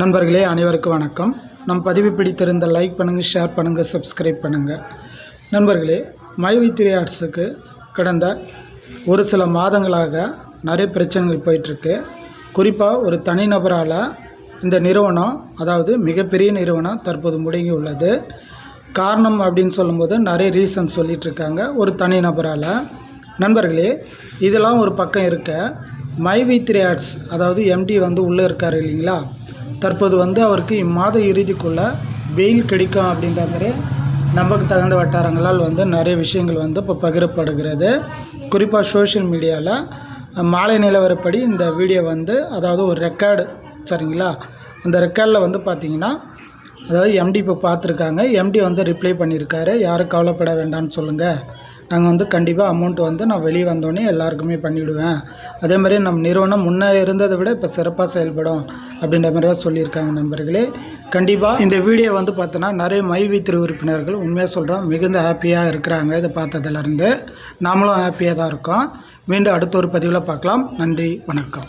நண்பர்களே அனைவருக்கும் வணக்கம். நம் பதிவு பிடித்திருந்த லைக் பண்ணுங்கள் ஷேர் பண்ணுங்கள் சப்ஸ்கிரைப் பண்ணுங்கள் நண்பர்களே மைவித்திரி ஆர்ட்ஸுக்கு கடந்த ஒரு சில மாதங்களாக நிறைய பிரச்சனைகள் போயிட்டுருக்கு. குறிப்பாக ஒரு தனிநபரால் இந்த நிறுவனம் அதாவது மிகப்பெரிய நிறுவனம் தற்போது முடங்கி உள்ளது காரணம் அப்படின்னு சொல்லும்போது நிறைய ரீசன் சொல்லிகிட்ருக்காங்க ஒரு தனிநபரால். நண்பர்களே இதெல்லாம் ஒரு பக்கம் இருக்க மைவி த்ரீ ஆர்ட்ஸ் அதாவது எம்டி வந்து உள்ளே இருக்கார் இல்லைங்களா? தற்போது வந்து அவருக்கு இம்மாத இறுதிக்குள்ளே வெயில் கிடைக்கும் அப்படின்ற மாதிரி நமக்கு தகுந்த வட்டாரங்களால் வந்து நிறைய விஷயங்கள் வந்து இப்போ பகிரப்படுகிறது. குறிப்பாக சோஷியல் மீடியாவில் மாலை நிலவரப்படி இந்த வீடியோ வந்து அதாவது ஒரு ரெக்கார்டு சரிங்களா? அந்த ரெக்கார்டில் வந்து பார்த்தீங்கன்னா அதாவது எம்டி இப்போ பார்த்துருக்காங்க எம்டி வந்து ரிப்ளை பண்ணியிருக்காரு யாரும் கவலைப்பட வேண்டாம்னு சொல்லுங்கள் நாங்கள் வந்து கண்டிப்பாக அமௌண்ட் வந்து நான் வெளியே வந்தோடனே எல்லாருக்குமே பண்ணிவிடுவேன் அதே மாதிரி நம் நிறுவனம் முன்னே இருந்ததை விட இப்போ சிறப்பாக செயல்படும் அப்படின்ற மாதிரி தான் சொல்லியிருக்காங்க நண்பர்களே. கண்டிப்பாக இந்த வீடியோ வந்து பார்த்தோன்னா நிறைய மைவி திரு உறுப்பினர்கள் உண்மையாக சொல்கிறோம் மிகுந்த ஹாப்பியாக இருக்கிறாங்க இதை பார்த்ததுலேருந்து நாமளும் ஹாப்பியாக தான் இருக்கோம். மீண்டும் அடுத்த ஒரு பதிவில் பார்க்கலாம். நன்றி வணக்கம்.